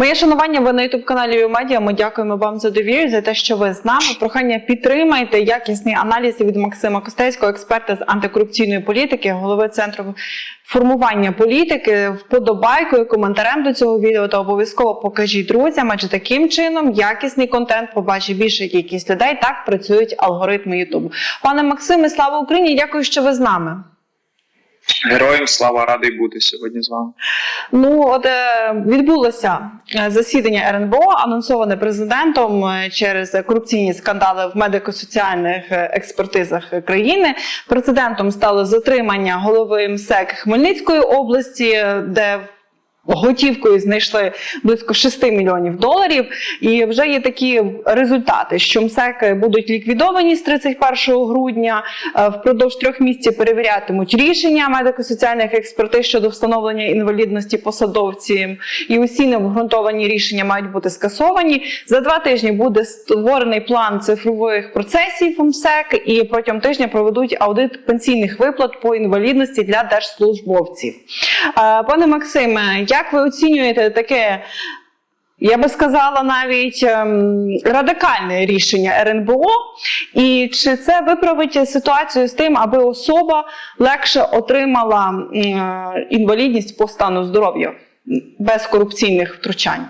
Моє шанування ви на youtube каналі Медіа. Ми дякуємо вам за довіру, за те, що ви з нами. Прохання підтримайте якісний аналіз від Максима Костецького, експерта з антикорупційної політики, голови центру формування політики, вподобайкою, коментарем до цього відео та обов'язково покажіть друзям, адже таким чином якісний контент побачить більша кількість людей. Так працюють алгоритми Ютубу. Пане Максиме, слава Україні! Дякую, що ви з нами. Героям слава радий бути сьогодні з вами. Ну, от е, відбулося е, засідання РНБО, анонсоване президентом е, через корупційні скандали в медико-соціальних експертизах країни. Прецедентом стало затримання голови МСЕК Хмельницької області, де Готівкою знайшли близько 6 мільйонів доларів, і вже є такі результати, що МСЕК будуть ліквідовані з 31 грудня. Е, Впродовж трьох місяців перевірятимуть рішення медико-соціальних експертиз щодо встановлення інвалідності посадовців, і усі необґрунтовані рішення мають бути скасовані. За два тижні буде створений план цифрових процесів МСЕК, і протягом тижня проведуть аудит пенсійних виплат по інвалідності для держслужбовців. Е, Пане Максиме, як ви оцінюєте таке? Я би сказала навіть ем, радикальне рішення РНБО, і чи це виправить ситуацію з тим, аби особа легше отримала е, інвалідність по стану здоров'я без корупційних втручань?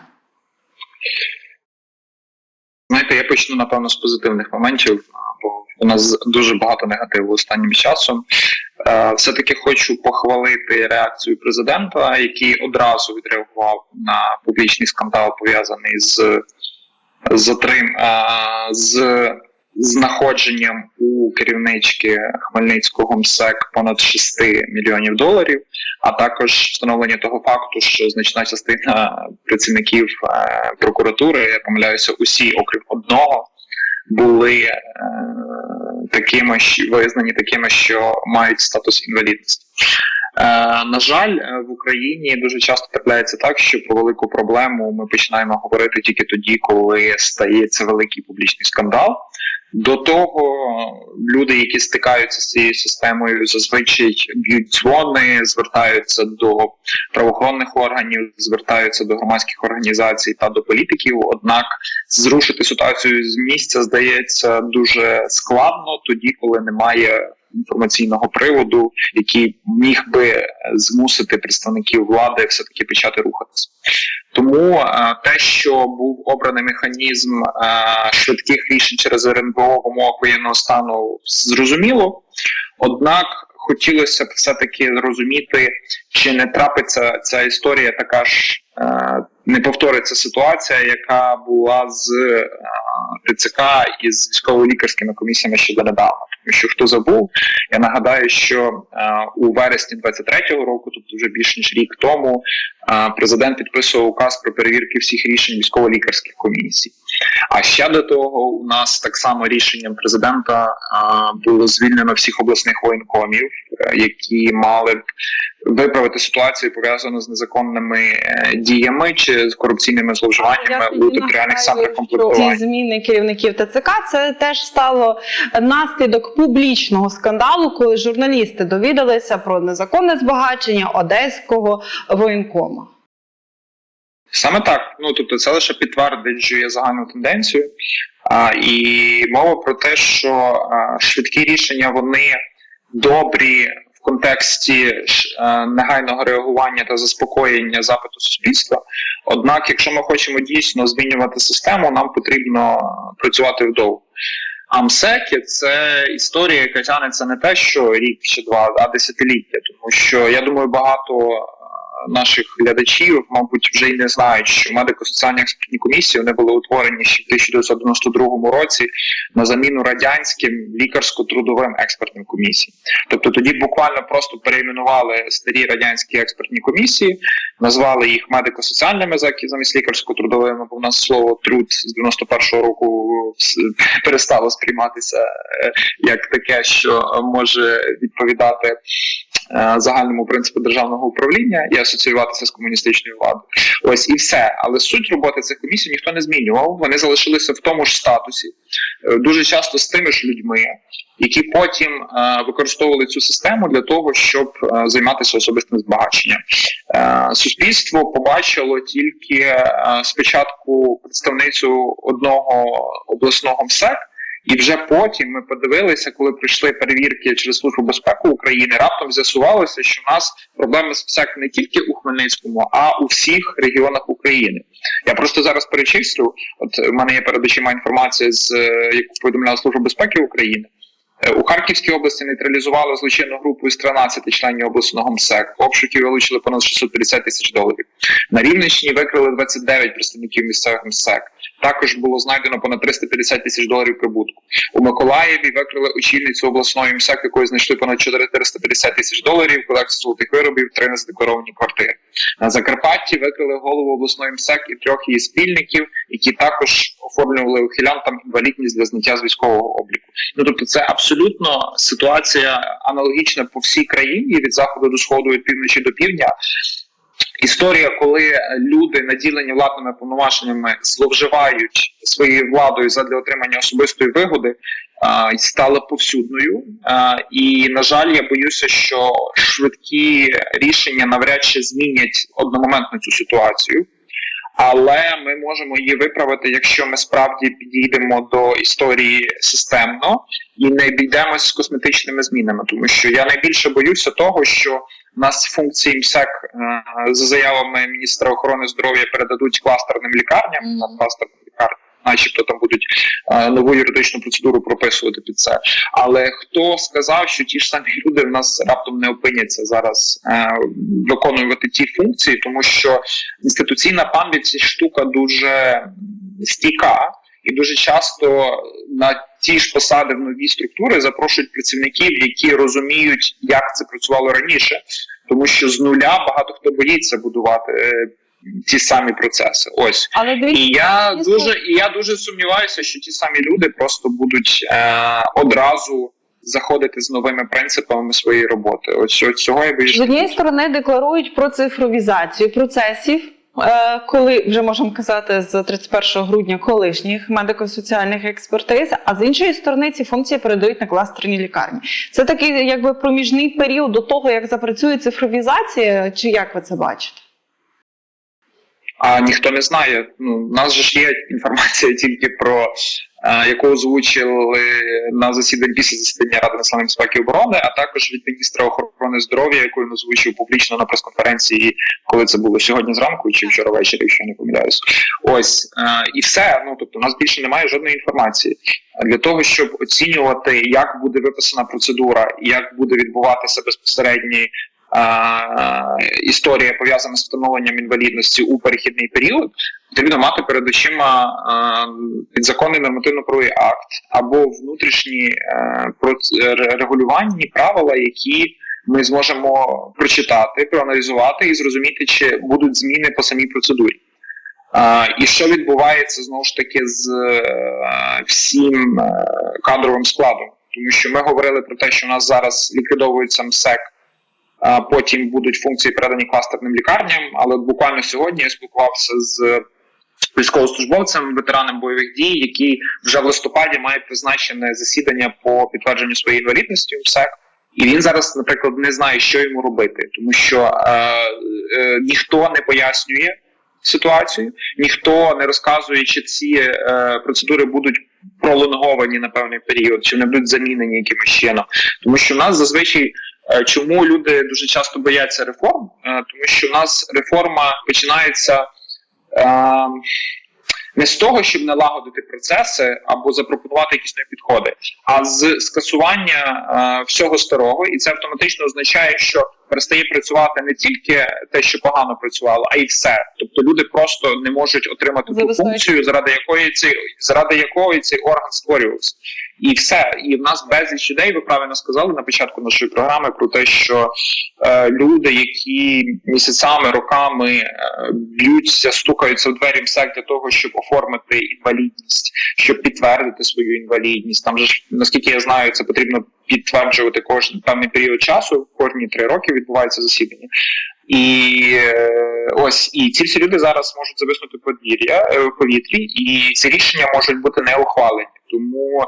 Знаєте, я почну напевно з позитивних моментів, бо у нас дуже багато негативу останнім часом. Е, Все-таки хочу похвалити реакцію президента, який одразу відреагував на публічний скандал, пов'язаний з затрим е, з знаходженням у керівнички Хмельницького МСЕК понад 6 мільйонів доларів, а також встановлення того факту, що значна частина працівників е, прокуратури, я помиляюся, усі, окрім одного, були е, такими, визнані такими, що мають статус інвалідності. Е, на жаль, е, в Україні дуже часто трапляється так, що про велику проблему ми починаємо говорити тільки тоді, коли стається великий публічний скандал. До того люди, які стикаються з цією системою, зазвичай б'ють дзвони, звертаються до правоохоронних органів, звертаються до громадських організацій та до політиків. Однак зрушити ситуацію з місця здається дуже складно, тоді, коли немає інформаційного приводу, який міг би змусити представників влади все таки почати рухатися. Тому е, те, що був обраний механізм е, швидких рішень через РНБО в умовах воєнного стану, зрозуміло. Однак хотілося б все-таки зрозуміти, чи не трапиться ця історія така ж. Не повториться ситуація, яка була з е, ТЦК і з військово-лікарськими комісіями щодо недавно. Тому що хто забув, я нагадаю, що е, у вересні 23-го року, тобто вже більш ніж рік тому, е, президент підписував указ про перевірки всіх рішень військово-лікарських комісій. А ще до того, у нас так само рішенням президента було звільнено всіх обласних воєнкомів, е, які мали б виправити ситуацію пов'язану з незаконними е, діями чи з корупційними зловживаннями у територіальних центрах комплектування. Ці зміни керівників ТЦК це теж стало наслідок публічного скандалу, коли журналісти довідалися про незаконне збагачення одеського воєнкома. Саме так. Ну тобто, це лише підтверджує загальну тенденцію. А, і мова про те, що а, швидкі рішення вони добрі в контексті а, негайного реагування та заспокоєння запиту суспільства. Однак, якщо ми хочемо дійсно змінювати систему, нам потрібно працювати вдовго. А МСЕКи це історія, яка тягнеться не те, що рік чи два, а десятиліття. Тому що я думаю, багато наших глядачів, мабуть, вже й не знають, що медико-соціальні експертні комісії вони були утворені ще в 1992 році на заміну радянським лікарсько-трудовим експертним комісіям. Тобто тоді буквально просто перейменували старі радянські експертні комісії, назвали їх медико-соціальними замість лікарсько-трудовими, бо в нас слово труд з 91-го року перестало сприйматися е, як таке, що може відповідати загальному принципу державного управління і асоціюватися з комуністичною владою. Ось і все. Але суть роботи цих комісій ніхто не змінював. Вони залишилися в тому ж статусі, е, дуже часто з тими ж людьми, які потім е, використовували цю систему для того, щоб е, займатися особистим збагаченням. Е, суспільство побачило тільки е, спочатку представницю одного обласного МСЕК. І вже потім ми подивилися, коли прийшли перевірки через службу безпеки України, раптом з'ясувалося, що в нас проблеми з ПСЕК не тільки у Хмельницькому, а у всіх регіонах України. Я просто зараз перечислю. От у мене є перед очима інформація, з е, яку повідомляла служба безпеки України. Е, У Харківській області нейтралізували злочинну групу із 13 членів обласного МСЕК. Обшуків вилучили понад 650 тисяч доларів. На Рівненщині викрили 29 представників місцевих МСЕК. Також було знайдено понад 350 тисяч доларів прибутку. У Миколаєві викрили очільницю обласної МСЕК, якої знайшли понад 450 тисяч доларів, колекцію золотих виробів, три незадекларовані квартири. На Закарпатті викрили голову обласної МСЕК і трьох її спільників, які також оформлювали ухилянтам інвалідність для зняття з військового обліку. Ну тобто, це абсолютно ситуація аналогічна по всій країні від заходу до сходу, від півночі до півдня. Історія, коли люди, наділені владними повноваженнями, зловживають своєю владою задля отримання особистої вигоди, стала повсюдною. І на жаль, я боюся, що швидкі рішення навряд чи змінять одномоментно цю ситуацію. Але ми можемо її виправити, якщо ми справді підійдемо до історії системно і не обійдемось з косметичними змінами, тому що я найбільше боюся того, що нас функції МСЕК е, за заявами міністра охорони здоров'я передадуть кластерним лікарням Мгм. на кластерним лікарням. Начебто там будуть е, нову юридичну процедуру прописувати під це. Але хто сказав, що ті ж самі люди в нас раптом не опиняться зараз е, виконувати ті функції, тому що інституційна пам'ять штука дуже стійка, і дуже часто на ті ж посади в нові структури запрошують працівників, які розуміють, як це працювало раніше, тому що з нуля багато хто боїться будувати е, ті самі процеси. Ось Але і я дуже і я дуже сумніваюся, що ті самі люди просто будуть е, одразу заходити з новими принципами своєї роботи. Ось цього я з боюся. однієї сторони декларують про цифровізацію процесів. е, Коли вже можемо казати з 31 грудня колишніх медико-соціальних експертиз, а з іншої сторони ці функції передають на кластерні лікарні. Це такий якби проміжний період до того, як запрацює цифровізація, чи як ви це бачите? А ніхто не знає. Ну у нас же ж є інформація тільки про е, яку озвучили на засіданні після засідання Ради національної безпеки і оборони, а також від міністра охорони здоров'я, яку він озвучив публічно на прес-конференції, коли це було сьогодні зранку чи вчора ввечері, якщо не помиляюсь. Ось е, і все. Ну тобто, у нас більше немає жодної інформації для того, щоб оцінювати, як буде виписана процедура, як буде відбуватися безпосередній а, історія пов'язана з встановленням інвалідності у перехідний період, потрібно мати перед очима підзаконний нормативно-правовий акт або внутрішні е, проц- правила, які ми зможемо прочитати, проаналізувати і зрозуміти, чи будуть зміни по самій процедурі. І що відбувається знову ж таки з е, всім е, кадровим складом, тому що ми говорили про те, що у нас зараз ліквідовується МСЕК, потім будуть функції передані кластерним лікарням. Але буквально сьогодні я спілкувався з військовослужбовцем, ветераном бойових дій, який вже в листопаді має призначене засідання по підтвердженню своєї інвалідності у МСЕК. І він зараз, наприклад, не знає, що йому робити, тому що е, е, ніхто не пояснює ситуацію, ніхто не розказує, чи ці е, процедури будуть пролонговані на певний період, чи не будуть замінені якимось чином. Тому що в нас зазвичай Чому люди дуже часто бояться реформ? Е, Тому що в нас реформа починається е, не з того, щоб налагодити процеси або запропонувати якісь нові підходи, а з скасування е, всього старого, і це автоматично означає, що перестає працювати не тільки те, що погано працювало, а й все. Тобто люди просто не можуть отримати ту функцію, заради якої цей заради якої цей орган створювався. І все. І в нас безліч людей. Ви правильно сказали на початку нашої програми про те, що е, люди, які місяцями, роками е, б'ються, стукаються в двері МСЕК для того, щоб оформити інвалідність, щоб підтвердити свою інвалідність. Там же ж наскільки я знаю, це потрібно підтверджувати кожен певний період часу. Кожні три роки відбувається засідання. І е, ось і ці всі люди зараз можуть зависнути подвір'я е, в повітрі, і ці рішення можуть бути не ухвалені. Тому,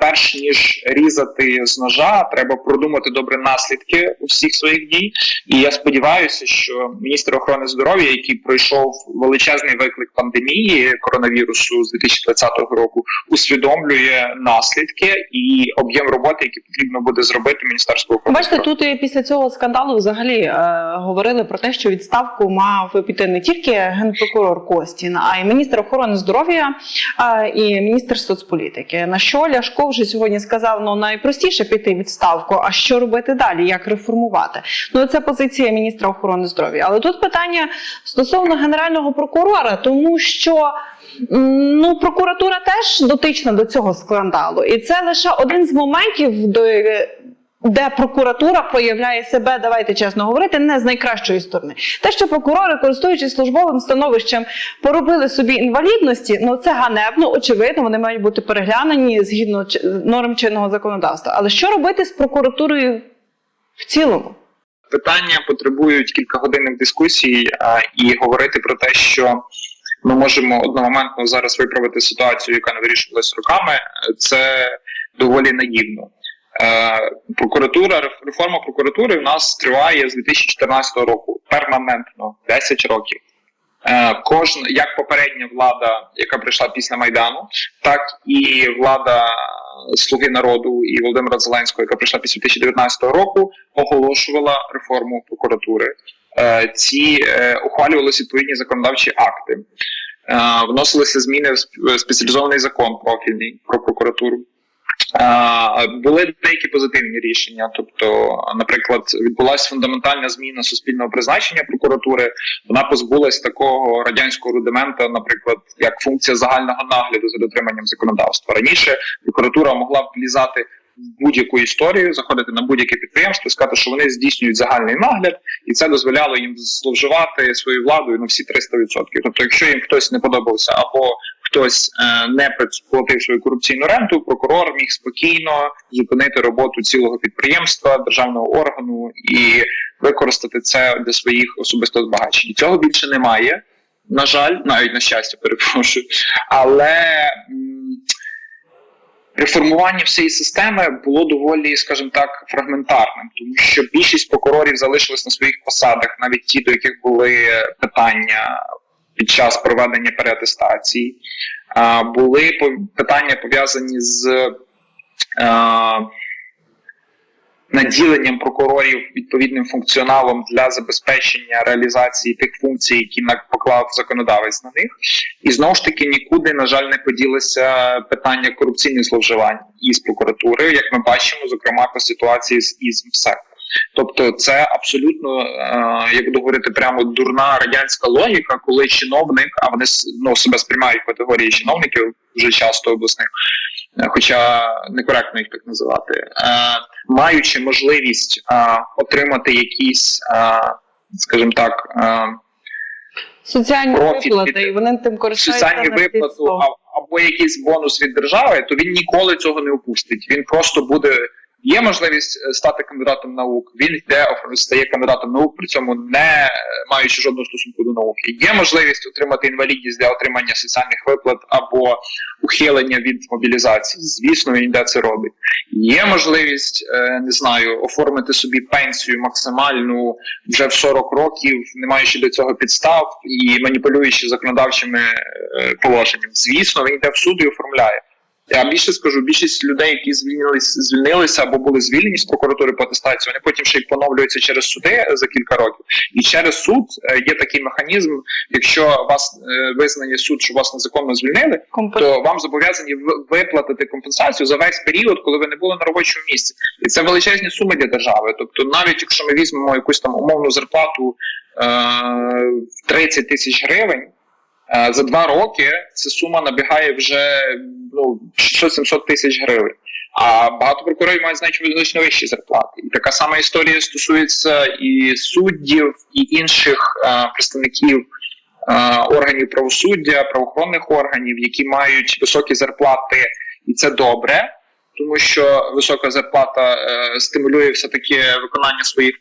перш ніж різати з ножа, треба продумати добре наслідки усіх своїх дій. І я сподіваюся, що міністр охорони здоров'я, який пройшов величезний виклик пандемії коронавірусу з 2020 року, усвідомлює наслідки і об'єм роботи, який потрібно буде зробити міністерство охорони. Бачите, тут і після цього скандалу взагалі е, говорили про те, що відставку мав піти не тільки генпрокурор Костін, а й міністр охорони здоров'я е, і міністр соцполітики. На що Ляшко вже сьогодні сказав: ну найпростіше піти відставку. А що робити далі? Як реформувати? Ну це позиція міністра охорони здоров'я. Але тут питання стосовно генерального прокурора, тому що. Ну, прокуратура теж дотична до цього скандалу, і це лише один з моментів, до, де прокуратура проявляє себе, давайте чесно говорити, не з найкращої сторони. Те, що прокурори, користуючись службовим становищем, поробили собі інвалідності, ну це ганебно, очевидно, вони мають бути переглянені згідно норм чинного законодавства. Але що робити з прокуратурою в цілому? питання потребують кількагодинних дискусій а, і говорити про те, що ми можемо одномоментно зараз виправити ситуацію, яка не вирішувалась роками. Це доволі наївно. Е, прокуратура, реформа прокуратури в нас триває з 2014 року перманентно 10 років. Е, Кожна як попередня влада, яка прийшла після майдану, так і влада Слуги народу і Володимира Зеленського, яка прийшла після 2019 року, оголошувала реформу прокуратури. Е, Ці ухвалювалися відповідні законодавчі акти, вносилися зміни в спеціалізований закон профільний про прокуратуру. Були деякі позитивні рішення. Тобто, наприклад, відбулася фундаментальна зміна суспільного призначення прокуратури. Вона позбулась такого радянського рудимента, наприклад, як функція загального нагляду за дотриманням законодавства. Раніше прокуратура могла влізати в будь-яку історію, заходити на будь-яке підприємство, сказати, що вони здійснюють загальний нагляд, і це дозволяло їм зловживати своєю владою на всі 300%. Тобто, якщо їм хтось не подобався або хтось е, не платив свою корупційну ренту, прокурор міг спокійно зупинити роботу цілого підприємства, державного органу і використати це для своїх особистого збагачень. Цього більше немає. На жаль, навіть на щастя, перепрошую. Але реформування всієї системи було доволі, скажімо так, фрагментарним, тому що більшість прокурорів залишились на своїх посадах, навіть ті, до яких були питання під час проведення переатестації. Були питання пов'язані з наділенням прокурорів відповідним функціоналом для забезпечення реалізації тих функцій, які поклав законодавець на них. І знову ж таки нікуди, на жаль, не поділося питання корупційних зловживань із прокуратури, як ми бачимо, зокрема по ситуації з із МСЕК. Тобто, це абсолютно, е, як буду говорити, прямо дурна радянська логіка, коли чиновник, а вони ну, себе сприймають в категорії чиновників вже часто обласних, е, хоча некоректно їх так називати, е, маючи можливість отримати якісь, скажімо так, Соціальні Профіт виплати, від- і вони тим користуються. соціальні виплату або якийсь бонус від держави, то він ніколи цього не упустить. Він просто буде. Є можливість е, стати кандидатом наук. Він йде стає кандидатом наук, при цьому не маючи жодного стосунку до науки. Є можливість отримати інвалідність для отримання соціальних виплат або ухилення від мобілізації. Звісно, він йде це робить. Є можливість, е, не знаю, оформити собі пенсію максимальну вже в 40 років, не маючи до цього підстав і маніпулюючи законодавчими е, положенням. Звісно, він йде в суд і оформляє. Я більше скажу, більшість людей, які звільнились, звільнилися або були звільнені з прокуратури по атестації, вони потім ще й поновлюються через суди за кілька років. І через суд е, є такий механізм. Якщо вас е, визнає суд, що вас незаконно звільнили, то вам зобов'язані виплатити компенсацію за весь період, коли ви не були на робочому місці, і це величезні суми для держави. Тобто, навіть якщо ми візьмемо якусь там умовну зарплату е, в 30 тисяч гривень. Е, За два роки ця сума набігає вже ну 600-700 тисяч гривень. А багато прокурорів мають значно вищі зарплати. І така сама історія стосується і суддів, і інших е, представників е, органів правосуддя, правоохоронних органів, які мають високі зарплати, і це добре, тому що висока зарплата е, стимулює все таки виконання своїх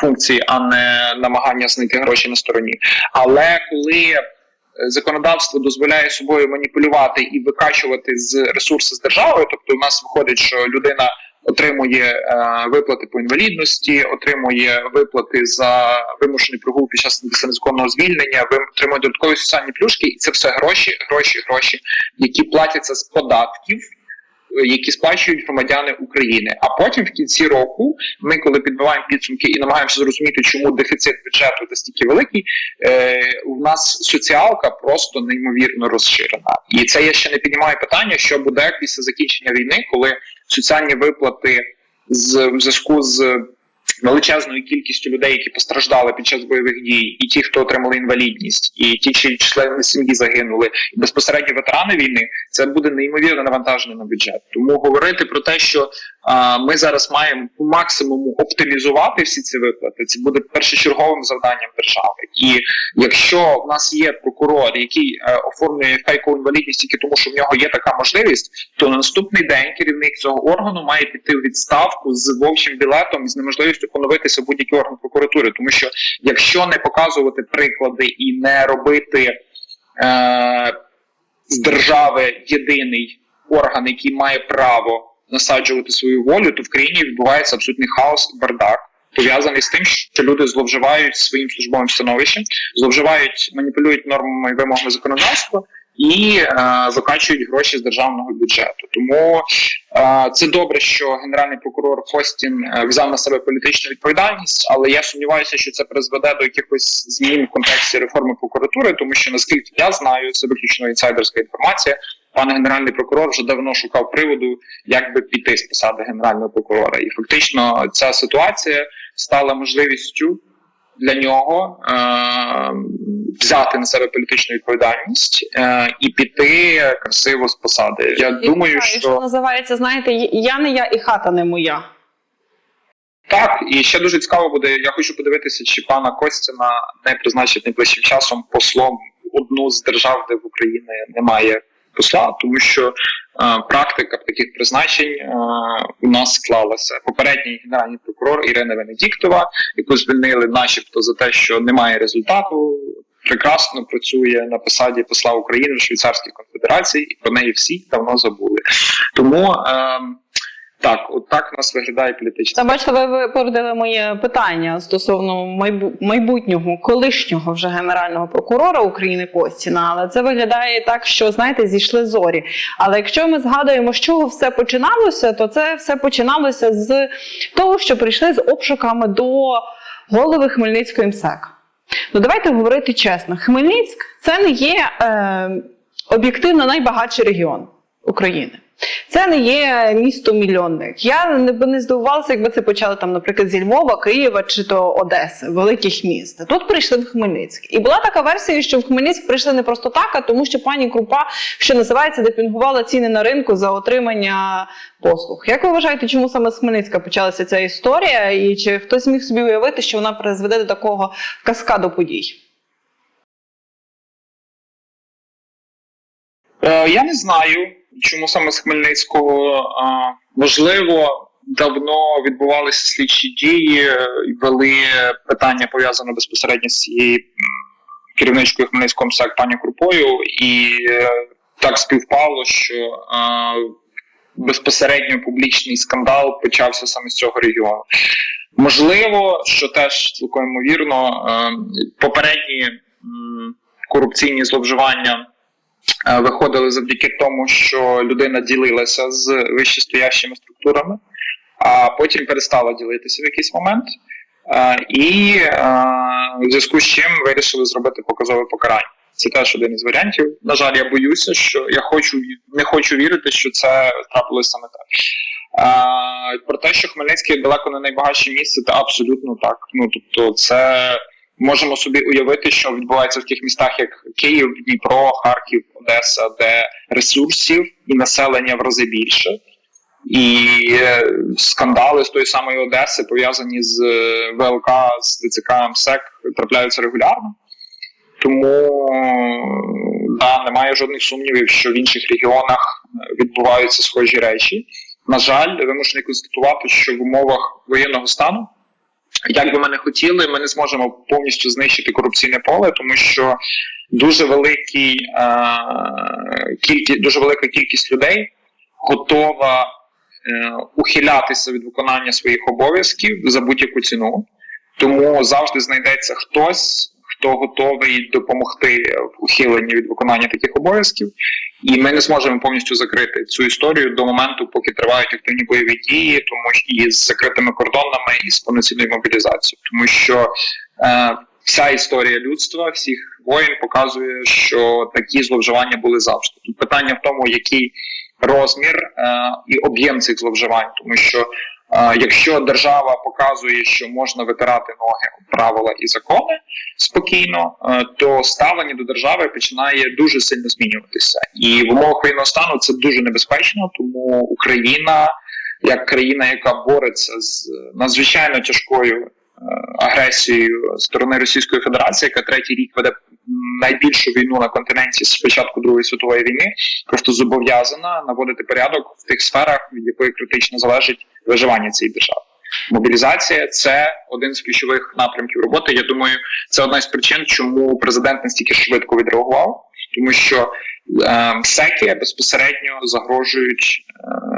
функцій, а не намагання знайти гроші на стороні. Але коли законодавство дозволяє собою маніпулювати і викачувати з ресурси з державою. тобто у нас виходить, що людина отримує е, виплати по інвалідності, отримує виплати за вимушений прогул під час незаконного звільнення, отримує додаткові соціальні плюшки, і це все гроші, гроші, гроші, які платяться з податків. Які сплачують громадяни України, а потім в кінці року ми, коли підбиваємо підсумки і намагаємося зрозуміти, чому дефіцит бюджету настільки великий, е, у нас соціалка просто неймовірно розширена. І це я ще не піднімаю питання, що буде після закінчення війни, коли соціальні виплати з в зв'язку з величезною кількістю людей, які постраждали під час бойових дій, і ті, хто отримали інвалідність, і ті, чиї члени сім'ї загинули, і безпосередньо ветерани війни, це буде неймовірне навантаження на бюджет. Тому говорити про те, що ми зараз маємо по максимуму оптимізувати всі ці виплати, це буде першочерговим завданням держави. І якщо в нас є прокурор, який е, оформлює фейкову інвалідність тільки тому, що в нього є така можливість, то на наступний день керівник цього органу має піти у відставку з вовчим білетом і з неможливістю поновитися будь-який орган прокуратури. Тому що якщо не показувати приклади і не робити е, з держави єдиний орган, який має право насаджувати свою волю, то в країні відбувається абсолютний хаос і бардак. Пов'язаний з тим, що люди зловживають своїм службовим становищем, зловживають, маніпулюють нормами і вимогами законодавства і е, викачують гроші з державного бюджету. Тому е, це добре, що генеральний прокурор Костін е, взяв на себе політичну відповідальність, але я сумніваюся, що це призведе до якихось змін в контексті реформи прокуратури, тому що наскільки я знаю, це виключно інсайдерська інформація. Пан генеральний прокурор вже давно шукав приводу, як би піти з посади генерального прокурора, і фактично ця ситуація стала можливістю для нього е, взяти на себе політичну відповідальність е, і піти красиво з посади. Я І думаю, що що називається, знаєте, я не я і хата не моя. так, і ще дуже цікаво буде. Я хочу подивитися, чи пана Костіна не призначить найближчим часом послом одну з держав, де в Україні немає посла, тому що е, практика таких призначень е, у нас склалася. Попередній генеральний прокурор Ірина Венедіктова, яку звільнили, начебто, за те, що немає результату. Прекрасно працює на посаді посла України в Швейцарській конфедерації, і про неї всі давно забули. Тому е, так, от так нас виглядає політична. Та бачите, ви випередили моє питання стосовно майбу- майбутнього колишнього вже генерального прокурора України Костіна. Але це виглядає так, що знаєте, зійшли зорі. Але якщо ми згадуємо, з чого все починалося, то це все починалося з того, що прийшли з обшуками до голови Хмельницької МСЕК. Ну давайте говорити чесно: Хмельницьк це не є е, об'єктивно найбагатший регіон України. Це не є місто мільйонник. Я не би не здивувалася, якби це почали там, наприклад, зі Львова, Києва чи то Одеси, великих міст. Тут прийшли в Хмельницьк. І була така версія, що в Хмельницьк прийшли не просто так, а тому, що пані Крупа, що називається, депінгувала ціни на ринку за отримання послуг. Як ви вважаєте, чому саме з Хмельницька почалася ця історія? І чи хтось міг собі уявити, що вона призведе до такого каскаду подій? Е, я не знаю, чому саме з Хмельницького. Можливо, давно відбувалися слідчі дії, е, вели питання пов'язане безпосередньо з цією керівничкою Хмельницького МСЕК пані Крупою, і е, так співпало, що безпосередньо публічний скандал почався саме з цього регіону. Можливо, що теж цілком ймовірно, е, попередні корупційні зловживання виходили завдяки тому, що людина ділилася з вищестоящими структурами, а потім перестала ділитися в якийсь момент. І в зв'язку з чим вирішили зробити показове покарання. Це теж один із варіантів. На жаль, я боюся, що я хочу не хочу вірити, що це трапилося саме так. Про те, що Хмельницький далеко не найбагатше місце, це абсолютно так. Ну тобто, це можемо собі уявити, що відбувається в таких містах, як Київ, Дніпро, Харків, Одеса, де ресурсів і населення в рази більше. І е, скандали з тої самої Одеси пов'язані з е, ВЛК, з ТЦК МСЕК трапляються регулярно. Тому да, немає жодних сумнівів, що в інших регіонах е, відбуваються схожі речі. На жаль, вимушений констатувати, що в умовах воєнного стану, як би ми не хотіли, ми не зможемо повністю знищити корупційне поле, тому що дуже великий, е, кількість, дуже велика кількість людей готова е, ухилятися від виконання своїх обов'язків за будь-яку ціну. Тому завжди знайдеться хтось, хто готовий допомогти в ухиленні від виконання таких обов'язків, і ми не зможемо повністю закрити цю історію до моменту, поки тривають активні бойові дії, тому що і з закритими кордонами, і з повноцінною мобілізацією, тому що е, вся історія людства, всіх воїн показує, що такі зловживання були завжди. Тут питання в тому, який розмір е, і об'єм цих зловживань, тому що якщо держава показує, що можна витирати ноги правила і закони спокійно, е, то ставлення до держави починає дуже сильно змінюватися. І в умовах воєнного стану це дуже небезпечно, тому Україна, як країна, яка бореться з надзвичайно тяжкою. е, Агресією сторони Російської Федерації, яка третій рік веде найбільшу війну на континенті з початку Другої світової війни, просто зобов'язана наводити порядок в тих сферах, від якої критично залежить виживання цієї держави. Мобілізація це один з ключових напрямків роботи. Я думаю, це одна з причин, чому президент настільки швидко відреагував, тому що е, СЕКи безпосередньо загрожують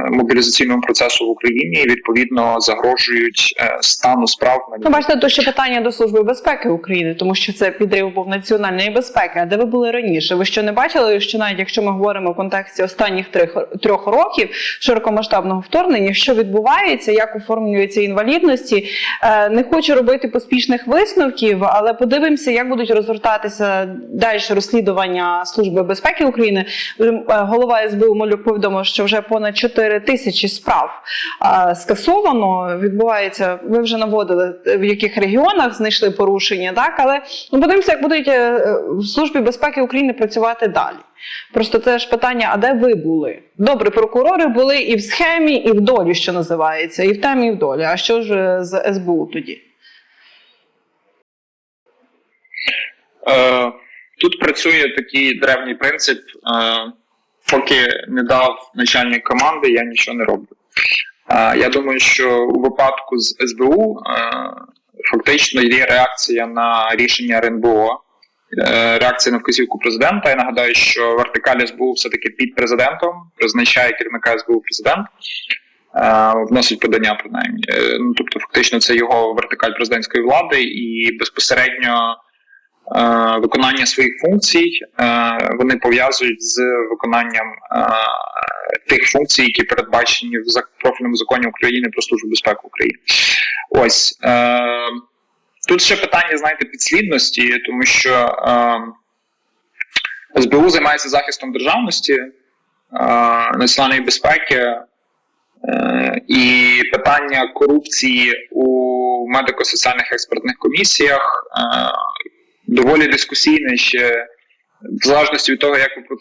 е, мобілізаційному процесу в Україні і відповідно загрожують е, стану справ на Ну, бачите, то ще питання до Служби безпеки України, тому що це підрив був національної безпеки. А де ви були раніше? Ви що не бачили, що навіть якщо ми говоримо в контексті останніх трьох, трьох років широкомасштабного вторгнення, що відбувається, як оформлюються інвалідності? Е, не хочу робити поспішних висновків, але подивимося, як будуть розгортатися далі розслідування Служби безпеки України. Е, Голова СБУ Малюк повідомив, що вже понад 4 тисячі справ скасовано. Відбувається, ви вже наводили в яких регіонах знайшли порушення, так але ну подивимося, як будуть е, в службі безпеки України працювати далі. Просто це ж питання: а де ви були? Добре, прокурори були і в схемі, і в долі, що називається, і в темі, і в долі. А що ж е, з СБУ тоді? Е, Тут працює такий древній принцип: е, поки не дав начальник команди, я нічого не роблю. Е, Я думаю, що у випадку з СБУ е, фактично є реакція на рішення РНБО, е, реакція на вказівку президента. Я нагадаю, що вертикаль СБУ все-таки під президентом, призначає керівника СБУ президент. е, Вносить подання принаймні. Е, Ну тобто, фактично, це його вертикаль президентської влади, і безпосередньо виконання своїх функцій е, вони пов'язують з виконанням е, тих функцій, які передбачені в профільному законі України про службу безпеки України. Ось е, тут ще питання, знаєте, підслідності, тому що е, СБУ займається захистом державності, е, національної безпеки. Е, І питання корупції у медико-соціальних експертних комісіях е, доволі дискусійне ще в залежності від того, як ви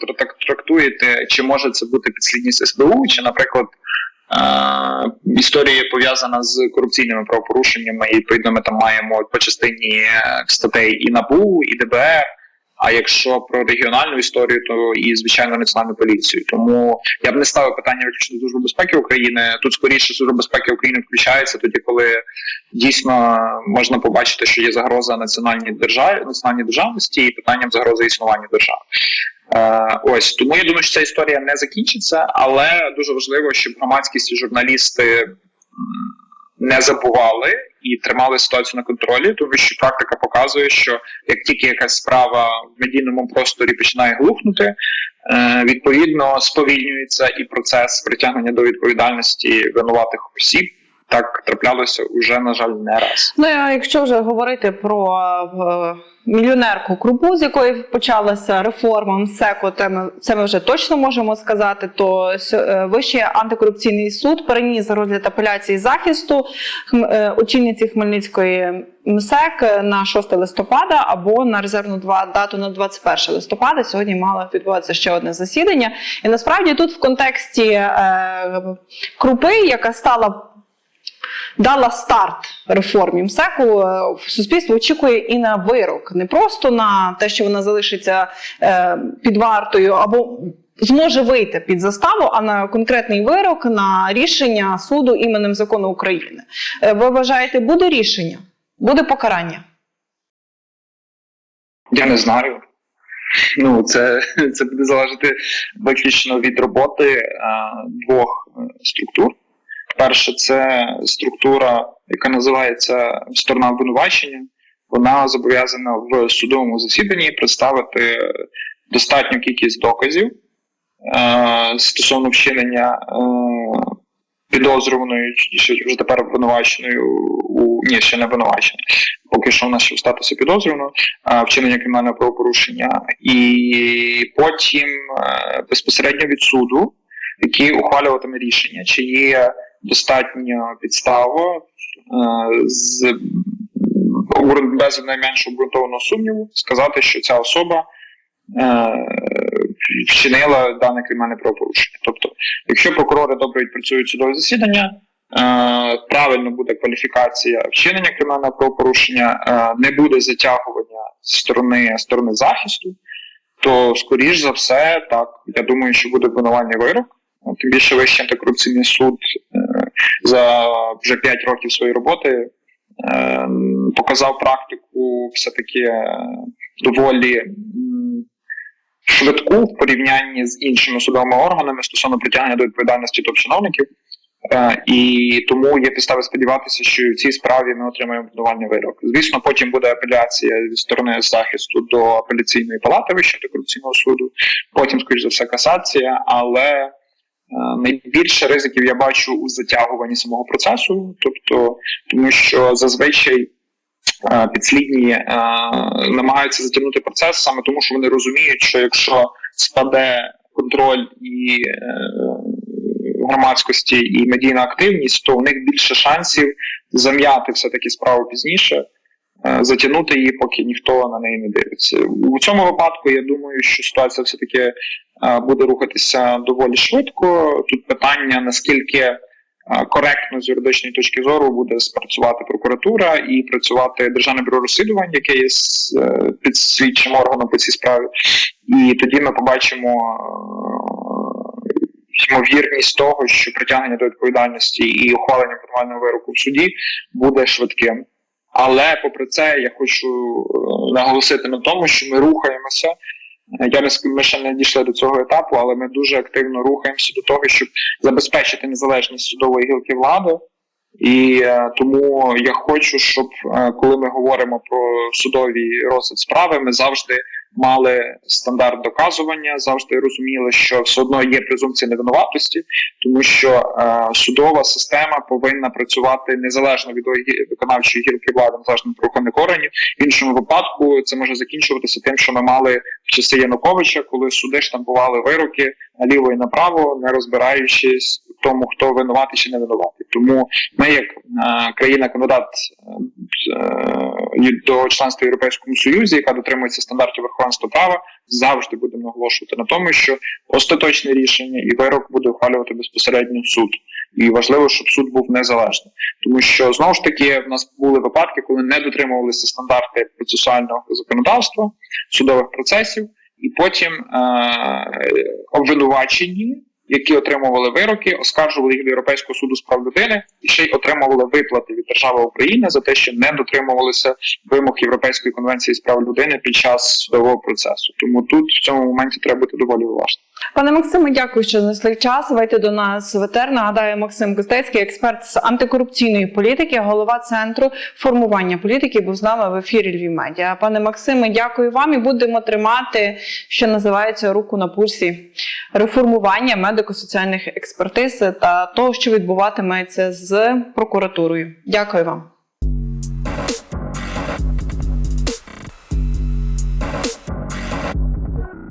трактуєте, чи може це бути підслідність СБУ, чи, наприклад, е, історія пов'язана з корупційними правопорушеннями, і відповідно ми там маємо по частині е, статей і НАБУ, і ДБР. А якщо про регіональну історію, то і звичайно національну поліцію. Тому я б не ставив питання виключно Служби безпеки України. Тут скоріше Служба безпеки України включається тоді, коли дійсно можна побачити, що є загроза національній державі, національній державності і питанням загрози існування держави. Е, ось тому я думаю, що ця історія не закінчиться, але дуже важливо, щоб громадськість і журналісти не забували і тримали ситуацію на контролі, тому що практика показує, що як тільки якась справа в медійному просторі починає глухнути, е, відповідно сповільнюється і процес притягнення до відповідальності винуватих осіб. Так траплялося уже, на жаль, не раз. Ну, а якщо вже говорити про е, мільйонерку Крупу, з якої почалася реформа МСЕКу, це ми, вже точно можемо сказати, то е, Вищий антикорупційний суд переніс розгляд апеляції захисту е, очільниці Хмельницької МСЕК на 6 листопада або на резервну дату на 21 листопада. Сьогодні мало відбуватися ще одне засідання. І насправді тут в контексті е, Крупи, яка стала дала старт реформі МСЕКу, е, суспільство очікує і на вирок, не просто на те, що вона залишиться е, під вартою або зможе вийти під заставу, а на конкретний вирок на рішення суду іменем закону України. Е, ви вважаєте, буде рішення? Буде покарання? Я не знаю. Ну, це, це буде залежати виключно від роботи е, двох структур. Перше, це структура, яка називається сторона обвинувачення. Вона зобов'язана в судовому засіданні представити достатню кількість доказів е, стосовно вчинення е, підозрюваної, чи вже тепер обвинуваченою у ні, ще не обвинувачена. Поки що вона ще в статусі підозрюваного е, вчинення кримінального правопорушення, і потім е, безпосередньо від суду, який ухвалюватиме рішення, чи є достатньо підстава е, з без найменш обґрунтованого сумніву сказати, що ця особа е, вчинила дане кримінальне правопорушення. Тобто, якщо прокурори добре відпрацюють судове засідання, е, правильно буде кваліфікація вчинення кримінального правопорушення, не буде затягування сторони сторони захисту, то скоріш за все, так я думаю, що буде обвинувальний вирок. Тим більше вищий антикорупційний суд е, за вже 5 років своєї роботи е, показав практику все-таки е, доволі швидку в порівнянні з іншими судовими органами стосовно притягнення до відповідальності топ-чиновників. І тому є підстави сподіватися, що в цій справі ми отримаємо обвинувальний вирок. Звісно, потім буде апеляція від сторони захисту до апеляційної палати Вищого антикорупційного суду, потім, скоріш за все, касація, але найбільше ризиків я бачу у затягуванні самого процесу, тобто тому що зазвичай е, підслідні е, намагаються затягнути процес саме тому, що вони розуміють, що якщо спаде контроль і е, громадськості і медійна активність, то у них більше шансів зам'яти все-таки справу пізніше, е, затягнути її, поки ніхто на неї не дивиться. У цьому випадку я думаю, що ситуація все-таки е, буде рухатися доволі швидко. Тут питання наскільки е, коректно з юридичної точки зору буде спрацювати прокуратура і працювати державне бюро розслідувань, яке є е, підслідчим органом по цій справі. І тоді ми побачимо е, ймовірність того, що притягнення до відповідальності і ухвалення обвинувального вироку в суді буде швидким. Але попри це, я хочу е, наголосити на тому, що ми рухаємося. Я не ми ще не дійшли до цього етапу, але ми дуже активно рухаємося до того, щоб забезпечити незалежність судової гілки влади. І е, тому я хочу, щоб е, коли ми говоримо про судові розгляд справи, ми завжди мали стандарт доказування, завжди розуміли, що все одно є презумпція невинуватості, тому що е, судова система повинна працювати незалежно від виконавчої гілки влади, незалежно від правоохоронних органів. В іншому випадку це може закінчуватися тим, що ми мали в часи Януковича, коли суди штампували вироки наліво і направо, не розбираючись тому, хто винуватий чи не винуватий. Тому ми, як е, країна-кандидат е, до членства в Європейському Союзі, яка дотримується стандартів верховенства права, завжди будемо наголошувати на тому, що остаточне рішення і вирок буде ухвалювати безпосередньо суд. І важливо, щоб суд був незалежним, тому що знову ж таки в нас були випадки, коли не дотримувалися стандарти процесуального законодавства, судових процесів, і потім е- обвинувачені які отримували вироки, оскаржували їх до Європейського суду з прав людини і ще й отримували виплати від держави України за те, що не дотримувалися вимог Європейської конвенції з прав людини під час судового процесу. Тому тут в цьому моменті треба бути доволі уважним. Пане Максиме, дякую, що знайшли час. Вийти до нас в етер. Нагадаю, Максим Костецький, експерт з антикорупційної політики, голова центру формування політики, був з нами в ефірі Львів Медіа. Пане Максиме, дякую вам і будемо тримати, що називається руку на пульсі реформування медико-соціальних експертиз та того, що відбуватиметься з прокуратурою. Дякую вам.